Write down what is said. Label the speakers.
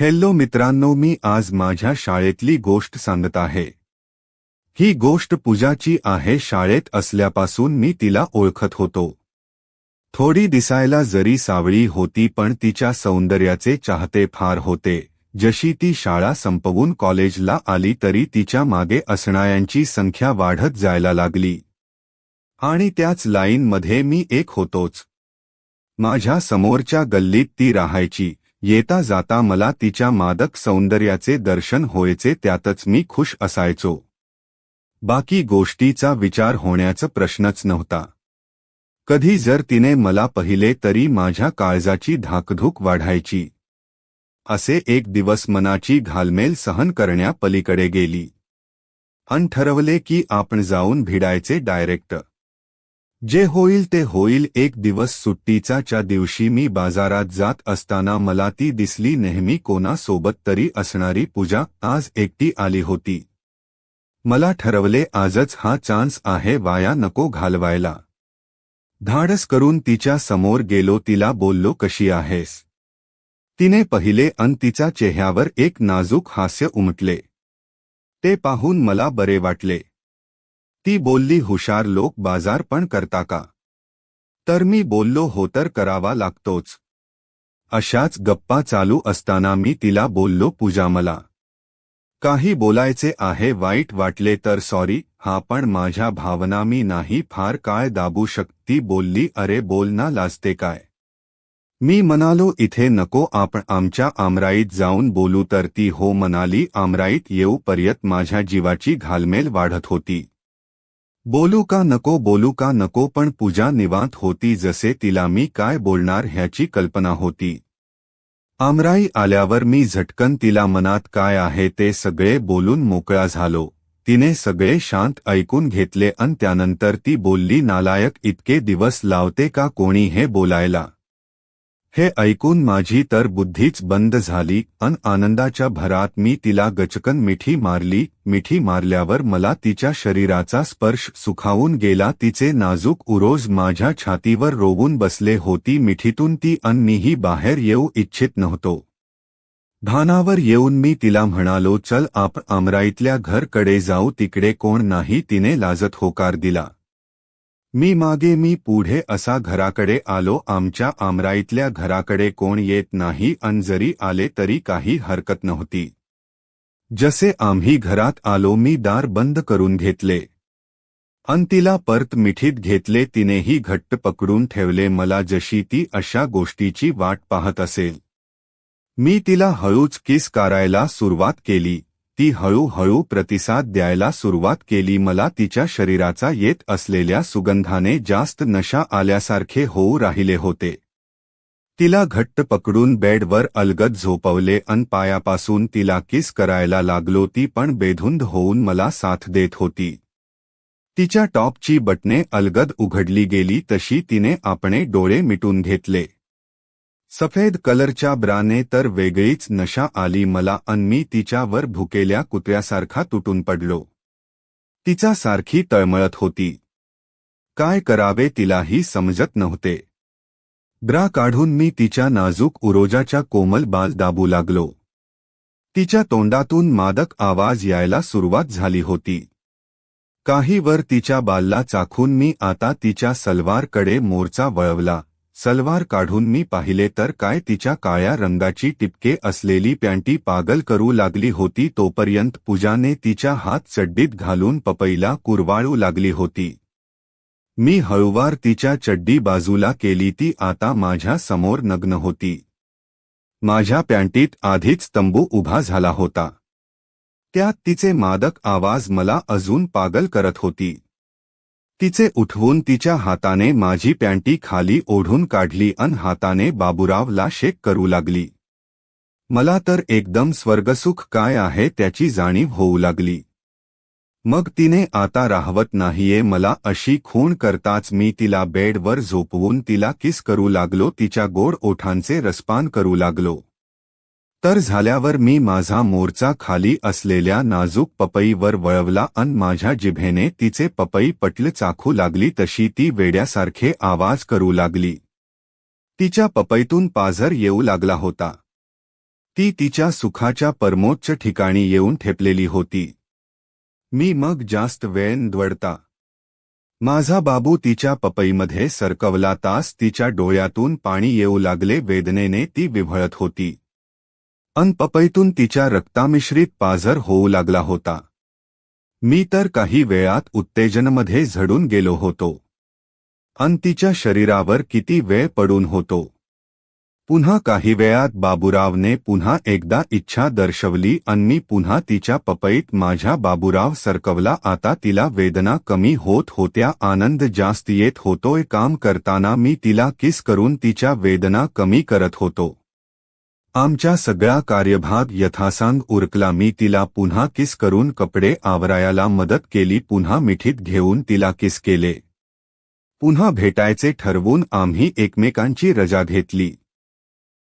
Speaker 1: Hello मित्रांनो मी आज माझ्या शाळेतली गोष्ट सांगत आहे. ही गोष्ट पूजाची आहे शाळेत असल्यापासून मी तिला ओळखत होतो. थोडी दिसायला जरी सावळी होती पण तिच्या सौंदर्याचे चाहते फार होते. जशी ती शाळा संपवून कॉलेजला आली तरी तिच्यामागे असणाऱ्यांची संख्या वाढत जायला लागली. आणि त्याच लाईनमध्ये मी एक होतोच. माझ्या समोरच्या गल्लीत ती राहायची. येता जाता मला तिच्या मादक सौंदर्याचे दर्शन होयचे त्यातच मी खुश असायचो. बाकी गोष्टीचा विचार होण्याचा प्रश्नच नव्हता. कधी जर तिने मला पहिले तरी माझ्या काळजाची धाकधूक वाढायची. असे एक दिवस मनाची घालमेल सहन करण्यापलीकडे गेली. अन ठरवले की आपण जाऊन भिडायचे डायरेक्ट. जे होईल ते होईल एक दिवस सुट्टीचा च्या दिवशी मी बाजारात जात असताना मला ती दिसली नेहमी कोणासोबत तरी असणारी पूजा आज एकटी आली होती. मला ठरवले आजच हा चान्स आहे वाया नको घालवायला. धाडस करून तिच्या समोर गेलो तिला बोललो कशी आहेस? तिने पहिले अन तिच्या चेहऱ्यावर एक नाजूक हास्य उमटले. ते पाहून मला बरे वाटले. ती बोलली हुशार लोक बाजार पण करता का? तर मी बोललो हो तर करावा लागतोच. अशाच गप्पा चालू असताना मी तिला बोललो पूजा मला. काही बोलायचे आहे वाईट वाटले तर सॉरी हा पण माझ्या भावना मी नाही फार काय दाबू शकती बोलली अरे बोल ना लाजते काय? मी म्हणालो इथे नको आपण आमच्या आमराईत जाऊन बोलू तर ती हो म्हणाली आमराईत येऊपर्यंत माझ्या जीवाची घालमेल वाढत होती. बोलू का नको बोलू का नको पण पूजा निवांत होती जसे तिला मी काय बोलणार ह्याची कल्पना होती. आमराई आल्यावर मी झटकन तिला मनात काय आहे ते सगळे बोलून मोकळा झालो. तिने सगळे शांत ऐकून घेतले अन त्यानंतर ती बोलली नालायक इतके दिवस लावते का कोणी हे बोलायला? हे ऐकून माझी तर बुद्धीच बंद झाली अन आनंदाच्या भरात मी तिला गचकन मिठी मारली मिठी मारल्यावर मला तिच्या शरीराचा स्पर्श सुखावून गेला तिचे नाजूक उरोज माझ्या छातीवर रोवून बसले होती मिठीतून ती अन मीही बाहेर येऊ इच्छित नव्हतो. भानावर येऊन मी तिला म्हणालो चल आप आमराईतल्या घरकडे जाऊ तिकडे कोण नाही तिने लाजत होकार दिला. मी मागे मी पुढे असा घराकडे आलो आमच्या आमराईतल्या घराकडे कोण येत नाही अन जरी आले तरी काही हरकत नव्हती. जसे आम्ही घरात आलो मी दार बंद करून घेतले. अन तिला परत मिठीत घेतले तिनेही घट्ट पकडून ठेवले मला जशी ती अशा गोष्टीची वाट पाहत असेल. मी तिला हळूच किस करायला सुरुवात केली. ती हळूहळू प्रतिसाद द्यायला सुरुवात केली. मला तिच्या शरीराचा येत असलेल्या सुगंधाने जास्त नशा आल्यासारखे होऊ राहिले होते. तिला घट्ट पकडून बेडवर अलगद झोपवले अन पायापासून तिला किस करायला लागलो ती पण बेधुंद होऊन मला साथ देत होती. तिच्या टॉपची बटणे अलगद उघडली गेली तशी तिने आपणे डोळे मिटून घेतले. सफेद कलरच्या ब्राने तर वेगळीच नशा आली मला अन मी तिच्यावर भुकेल्या कुत्र्यासारखा तुटून पडलो. तिचा सारखी तळमळत होती. काय करावे तिलाही समजत नव्हते. ब्रा काढून मी तिच्या नाजूक उरोजाच्या कोमल बाल दाबू लागलो. तिच्या तोंडातून मादक आवाज यायला सुरुवात झाली होती. काही वर तिच्या बालला चाखून मी आता तिच्या सलवारकडे मोर्चा वळवला. सलवार काढून मी पाहिले तर काय तिच्या काळ्या रंगाची टिपके असलेली पॅन्टी पागल करू लागली होती तोपर्यंत पूजाने तिच्या हात चड्डीत घालून पपईला कुरवाळू लागली होती. मी हळूवार तिच्या चड्डी बाजूला केली ती आता माझ्यासमोर नग्न होती. माझ्या पॅन्टीत आधीच तंबू उभा झाला होता. त्यात तिचे मादक आवाज मला अजून पागल करत होती. तिचे उठवून तिच्या हाताने माझी पॅन्टी खाली ओढून काढली अन हाताने बाबुरावला शेक करू लागली. मला तर एकदम स्वर्गसुख काय आहे त्याची जाणीव होऊ लागली. मग तिने आता राहवत नाहीये मला अशी खूण करताच मी तिला बेडवर झोपवून तिला किस करू लागलो तिच्या गोड ओठांचे रसपान करू लागलो. तर झाल्यावर मी माझा मोर्चा खाली असलेल्या नाजूक पपईवर वळवला अन माझ्या जिभेने तिचे पपई पटल चाखू लागली तशी ती वेड्यासारखे आवाज करू लागली. तिच्या पपईतून पाझर येऊ लागला होता. ती तिच्या सुखाच्या परमोच्च ठिकाणी येऊन ठेपलेली होती. मी मग जास्त वेळ दवडता माझा बाबू तिच्या पपईमध्ये सरकवला तास तिच्या डोळ्यातून पाणी येऊ लागले वेदनेने ती विभळत होती. अन पपईतून तिच्या रक्तामिश्रित पाझर होऊ लागला होता. मी तर काही वेळात उत्तेजनमध्ये झडून गेलो होतो. अन तिच्या शरीरावर किती वेळ पडून होतो. पुन्हा काही वेळात बाबुरावने पुन्हा एकदा इच्छा दर्शवली अन्नी मी पुन्हा तिच्या पपईत माझ्या बाबुराव सरकवला. आता तिला वेदना कमी होत होत्या आनंद जास्त येत होतोय. काम करताना मी तिला किस करून तिच्या वेदना कमी करत होतो. आमच्या सगळा कार्यभाग यथासांग उरकला. मी तिला पुन्हा किस करून कपडे आवरायाला मदत केली. पुन्हा मिठीत घेऊन तिला किस केले. पुन्हा भेटायचे ठरवून आम्ही एकमेकांची रजा घेतली.